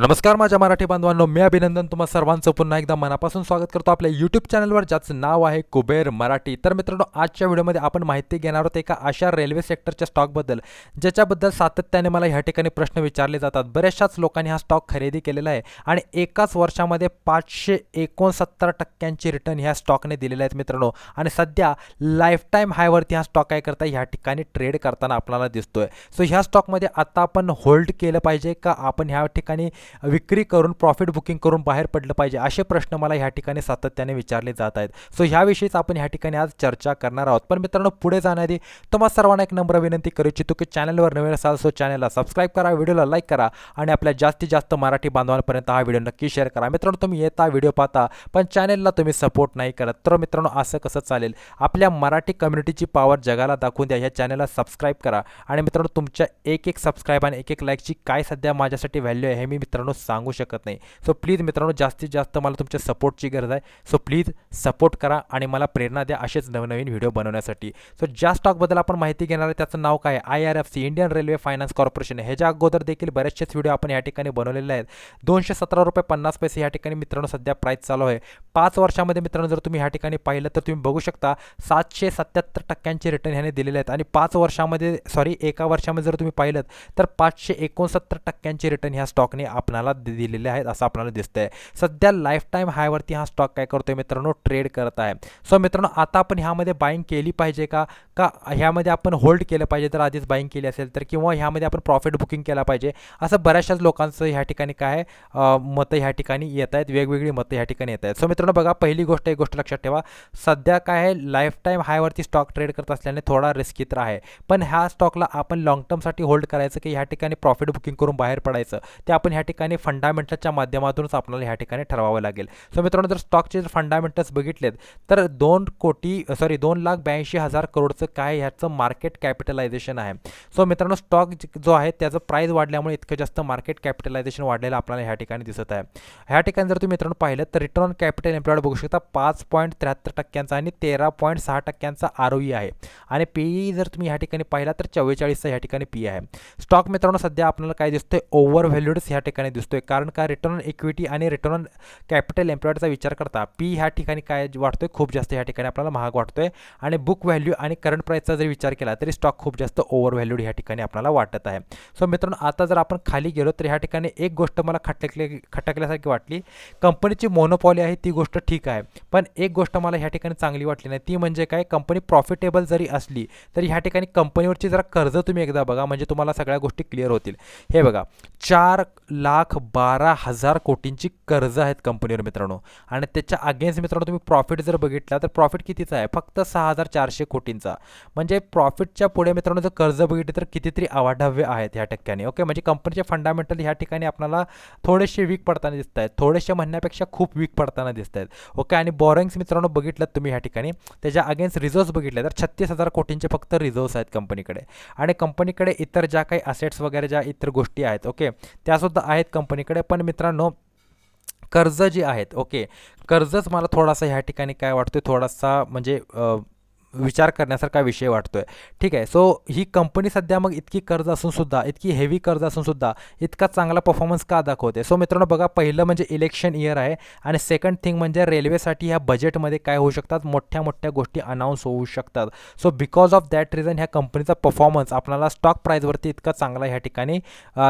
तर नमस्कार माझ्या मराठी बांधवांनो मी अभिनंदन तुम्हा सर्वांचं. पुन्हा एकदा मनापासून स्वागत करतो आपल्या यूट्यूब चॅनलवर ज्याचं नाव आहे कुबेर मराठी. तर मित्रांनो आजच्या व्हिडिओमध्ये आपण माहिती घेणार आहोत एका अशा रेल्वे सेक्टरच्या स्टॉकबद्दल ज्याच्याबद्दल सातत्याने मला ह्या ठिकाणी प्रश्न विचारले जातात. बऱ्याचशाच लोकांनी हा स्टॉक खरेदी केलेला आहे आणि एकाच वर्षामध्ये पाचशे एकोणसत्तर टक्क्यांची रिटर्न ह्या स्टॉकने दिलेले आहेत मित्रांनो. आणि सध्या लाईफटाईम हायवरती हा स्टॉक काय करता ह्या ठिकाणी ट्रेड करताना आपल्याला दिसतोय. सो ह्या स्टॉकमध्ये आता आपण होल्ड केलं पाहिजे का? आपण ह्या ठिकाणी विक्री करून प्रॉफिट बुकिंग करून बाहेर पडलं पाहिजे असे प्रश्न मला ह्या ठिकाणी सातत्याने विचारले जात आहेत. सो ह्याविषयीच आपण ह्या ठिकाणी आज चर्चा करणार आहोत. पण मित्रांनो पुढे जाण्याआधी तुम्हाला सर्वांना एक नम्र विनंती करू इच्छितो की चॅनलवर नवीन असाल सो चॅनलला सबस्क्राईब करा व्हिडिओला लाईक करा आणि आपल्या जास्तीत जास्त मराठी बांधवांपर्यंत हा व्हिडिओ नक्की शेअर करा. मित्रांनो तुम्ही येता व्हिडिओ पाहता पण चॅनलला तुम्ही सपोर्ट नाही करत तर मित्रांनो असं कसं चालेल? आपल्या मराठी कम्युनिटीची पॉवर जगाला दाखवून द्या ह्या चॅनलला सबस्क्राईब करा. आणि मित्रांनो तुमच्या एक एक सबस्क्राईब आणि एक एक लाईकची काय सध्या माझ्यासाठी व्हॅल्यू आहे हे मी मित्रांनो मित्रांनो सांगू शकत नाही. सो प्लीज मित्रांनो जास्तीत जास्त मला तुमच्या सपोर्टची गरज आहे. सो प्लीज सपोर्ट करा आणि मला प्रेरणा द्या असेच नवनवीन व्हिडिओ बनवण्यासाठी. सो ज्या स्टॉकबद्दल आपण माहिती घेणार आहे त्याचं नाव काय I R F C Indian railway finance corporation ह्याच्या अगोदर देखील बरेचसेच व्हिडिओ आपण या ठिकाणी बनवलेले आहेत. दोनशे सतरा रुपये पन्नास पैसे या ठिकाणी मित्रांनो सध्या प्राईस चालू आहे. पाच वर्षामध्ये मित्रांनो जर तुम्ही ह्या ठिकाणी पाहिलं तर तुम्ही बघू शकता सातशे सत्याहत्तर टक्क्यांचे रिटर्न ह्याने दिलेले आहेत. आणि पाच वर्षामध्ये सॉरी एका वर्षामध्ये जर तुम्ही पाहिलं तर पाचशे एकोणसत्तर टक्क्यांचे रिटर्न ह्या स्टॉकने आप दि- दिलेले आहेत असं आपल्याला दिसतंय. सध्या लाईफ टाईम हायवरती हा स्टॉक काय करतोय मित्रांनो? ट्रेड करत आहे. सो मित्रांनो आता आपण ह्यामध्ये बाईंग केली पाहिजे का? का ह्यामध्ये आपण होल्ड केलं पाहिजे? तर आधीच बाईंग केली असेल तर किंवा ह्यामध्ये आपण प्रॉफिट बुकिंग केला पाहिजे? असं बऱ्याचशाच लोकांचं ह्या ठिकाणी काय आहे, मतं ह्या ठिकाणी येत आहेत. वेगवेगळी मतं ह्या ठिकाणी येत आहेत. सो मित्रांनो बघा पहिली गोष्ट एक गोष्ट लक्षात ठेवा. सध्या काय आहे? लाईफ टाईम हायवरती स्टॉक ट्रेड करत असल्याने थोडा रिस्की तर आहे. पण ह्या स्टॉकला आपण लॉंग टर्मसाठी होल्ड करायचं की ह्या ठिकाणी प्रॉफिट बुकिंग करून बाहेर पडायचं? ते आपण ह्या ठिकाणी फंडामेंटलच्या माध्यमातूनच आपल्याला ह्या ठिकाणी ठरवावं लागेल. सो मित्रांनो जर स्टॉकचे जर फंडामेंटल्स बघितलेत तर दोन कोटी सॉरी दोन लाख ब्याऐंशी हजार करोडचं काय ह्याचं मार्केट कॅपिटलायझेशन आहे. सो मित्रांनो स्टॉक जो आहे त्याचं प्राईस वाढल्यामुळे इतकं जास्त मार्केट कॅपिटलायझेशन वाढलेलं आपल्याला ह्या ठिकाणी दिसत आहे. ह्या ठिकाणी जर तुम्ही मित्रांनो पाहिलं तर रिटर्न ऑन कॅपिटल एम्प्लॉयड बघू शकता पाच पॉईंट त्र्याहत्तर टक्क्यांचा आणि तेरा पॉईंट सहा टक्क्यांचा आर आहे. आणि पी जर तुम्ही ह्या ठिकाणी पाहिला तर चव्वेचाळीसचा ह्या ठिकाणी पी आहे. स्टॉक मित्रांनो सध्या आपल्याला काय दिसतंय ओव्हर व्हॅल्यूड्स ह्या ठिकाणी दिसतोय. कारण का? रिटर्न ऑन इक्विटी आणि रिटर्न ऑन कॅपिटल एम्प्लॉईडचा विचार करता पी ह्या ठिकाणी काय वाटतोय खूप जास्त ह्या ठिकाणी आपल्याला महाग वाटतोय. आणि बुक व्हॅल्यू आणि करंट प्राईसचा जर विचार केला तरी स्टॉक खूप जास्त ओव्हर व्हॅल्यूड ह्या ठिकाणी आपल्याला वाटत आहे. सो मित्रांनो आता जर आपण खाली गेलो तर ह्या ठिकाणी एक गोष्ट मला खटकले खटकल्यासारखी वाटली. कंपनीची मोनोपॉली आहे ती गोष्ट ठीक आहे. पण एक गोष्ट मला ह्या ठिकाणी चांगली वाटली नाही. ती म्हणजे काय? कंपनी प्रॉफिटेबल जरी असली तरी ह्या ठिकाणी कंपनीवरची जरा कर्ज तुम्ही एकदा बघा. म्हणजे तुम्हाला सगळ्या गोष्टी क्लिअर होतील. हे बघा. चार लाख लाख बारा हजार कोटींची कर्ज आहेत कंपनीवर मित्रांनो. आणि त्याच्या अगेन्स्ट मित्रांनो तुम्ही प्रॉफिट जर बघितला तर प्रॉफिट कितीचा आहे? फक्त सहा हजार चारशे कोटींचा. म्हणजे प्रॉफिटच्या पुढे मित्रांनो जर कर्ज बघितले तर कितीतरी अवाढव्य आहेत ह्या टक्क्याने. ओके म्हणजे कंपनीचे फंडामेंटल ह्या ठिकाणी आपल्याला थोडेसे वीक पडताना दिसत आहेत थोडेसे म्हणण्यापेक्षा खूप वीक पडताना दिसत आहेत ओके आणि बॉरिंग्स मित्रांनो बघितलं तुम्ही ह्या ठिकाणी. त्याच्या अगेन्स्ट रिझर्व्स बघितले तर छत्तीस हजार कोटींचे फक्त रिझर्व्स आहेत कंपनीकडे. आणि कंपनीकडे इतर ज्या काही असेट्स वगैरे ज्या इतर गोष्टी आहेत ओके त्यासुद्धा आहेत कंपनीकडे पण मित्रांनो कर्ज जे आहेत ओके कर्जच मला थोडासा ह्या ठिकाणी काय वाटतोय थोडासा म्हणजे विचार करण्यासारखा विषय वाटतो आहे ठीक आहे. सो ही कंपनी सध्या मग इतकी कर्ज असून सुद्धा इतकी हेवी कर्ज असूनसुद्धा इतका चांगला परफॉर्मन्स का दाखवते? सो मित्रांनो बघा पहिलं म्हणजे इलेक्शन इयर आहे आणि सेकंड थिंग म्हणजे रेल्वेसाठी ह्या बजेटमध्ये काय होऊ शकतात? मोठ्या मोठ्या गोष्टी अनाऊन्स होऊ शकतात. So because of that reason ह्या कंपनीचा परफॉर्मन्स आपल्याला स्टॉक प्राईजवरती इतका चांगला ह्या ठिकाणी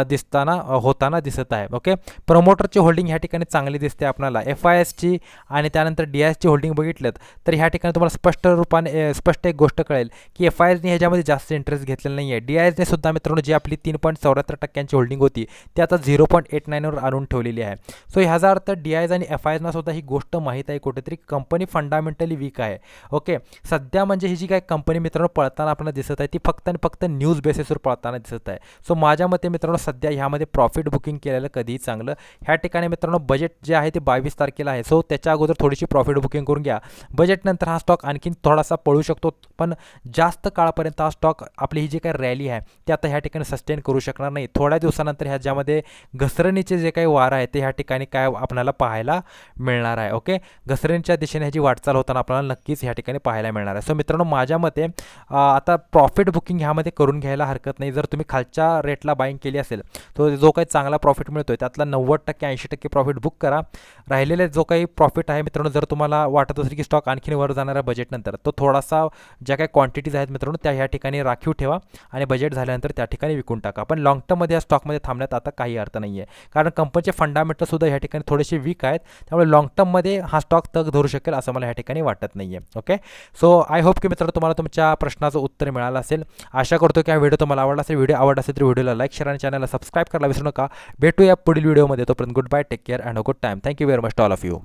दिसताना होताना दिसत आहे. ओके प्रमोटरची होल्डिंग ह्या ठिकाणी चांगली दिसते आपल्याला. एफ आय एसची आणि त्यानंतर डी आय एसची होल्डिंग बघितलं तर ह्या ठिकाणी तुम्हाला स्पष्ट रूपाने स्पष्ट एक गोष्ट कळेल की एफ आय एसने ह्याच्यामध्ये जास्त इंटरेस्ट घेतलेला नाही आहे डी आय एसने सुद्धा मित्रांनो जी आपली तीन पॉईंट चौऱ्याहत्तर टक्क्यांची होल्डिंग होती ती आता झिरो पॉईंट एट नाईनवर आणून ठेवलेली आहे. सो ह्याचा अर्थ डी आय एस आणि एफ आय एसना सुद्धा ही गोष्ट माहीत आहे कुठेतरी कंपनी फंडामेंटली वीक आहे. ओके सध्या म्हणजे ही जी काय कंपनी मित्रांनो पळताना आपल्याला दिसत आहे ती फक्त आणि फक्त न्यूज बेसिसवर पळताना दिसत आहे. सो माझ्या मते मित्रांनो सध्या ह्यामध्ये प्रॉफिट बुकिंग केलेलं कधीही चांगलं. ह्या ठिकाणी मित्रांनो बजेट जे आहे ते बावीस तारखेला आहे. सो त्याच्या अगोदर थोडीशी प्रॉफिट बुकिंग करून घ्या. बजेटनंतर हा स्टॉक आणखीन थोडासा पळू घेऊ शकतो. पण जास्त काळापर्यंत हा स्टॉक आपली ही जी काही रॅली आहे ती आता ह्या ठिकाणी सस्टेन करू शकणार नाही. थोड्या दिवसानंतर ह्याच्यामध्ये घसरणीचे जे काही वार आहे ते ह्या ठिकाणी काय आपल्याला पाहायला मिळणार आहे ओके घसरणीच्या दिशेने ह्याची वाटचाल होताना आपल्याला नक्कीच ह्या ठिकाणी पाहायला मिळणार आहे. सो मित्रांनो माझ्या मते आता प्रॉफिट बुकिंग ह्यामध्ये करून घ्यायला हरकत नाही. जर तुम्ही खालच्या रेटला बाईंग केली असेल तर जो काही चांगला प्रॉफिट मिळतो आहे त्यातला नव्वद टक्के ऐंशी टक्के प्रॉफिट बुक करा. राहिलेले जो काही प्रॉफिट आहे मित्रांनो जर तुम्हाला वाटत असेल की स्टॉक आणखीन वर जाणारा बजेटनंतर तो थोडासा ज्या काही क्वांटिटीज आहेत मित्रांनो त्या ह्या ठिकाणी राखीव ठेवा आणि बजेट झाल्यानंतर त्या ठिकाणी विकून टाका. पण लॉंग टर्ममध्ये या स्टॉकमध्ये थांबण्यात आता काही अर्थ नाही आहे कारण कंपनीचे फंडामेंटलसुद्धा ह्या ठिकाणी थोडेसे वीक आहेत. त्यामुळे लॉंग टर्ममध्ये हा स्टॉक तग धरू शकेल असं मला ह्या ठिकाणी वाटत नाही आहे ओके सो आय होप की मित्रांनो तुम्हाला तुमच्या प्रश्नाचं उत्तर मिळालं असेल. आशा करतो की हा व्हिडिओ तुम्हाला आवडला असेल. व्हिडिओ आवडला असेल तर व्हिडिओला लाईक शेअर आणि चॅनलला सबस्क्राईब करायला विसरू नका. भेटूया पुढील व्हिडिओमध्ये तोपर्यंत good bye take care and a good time thank you very much all of you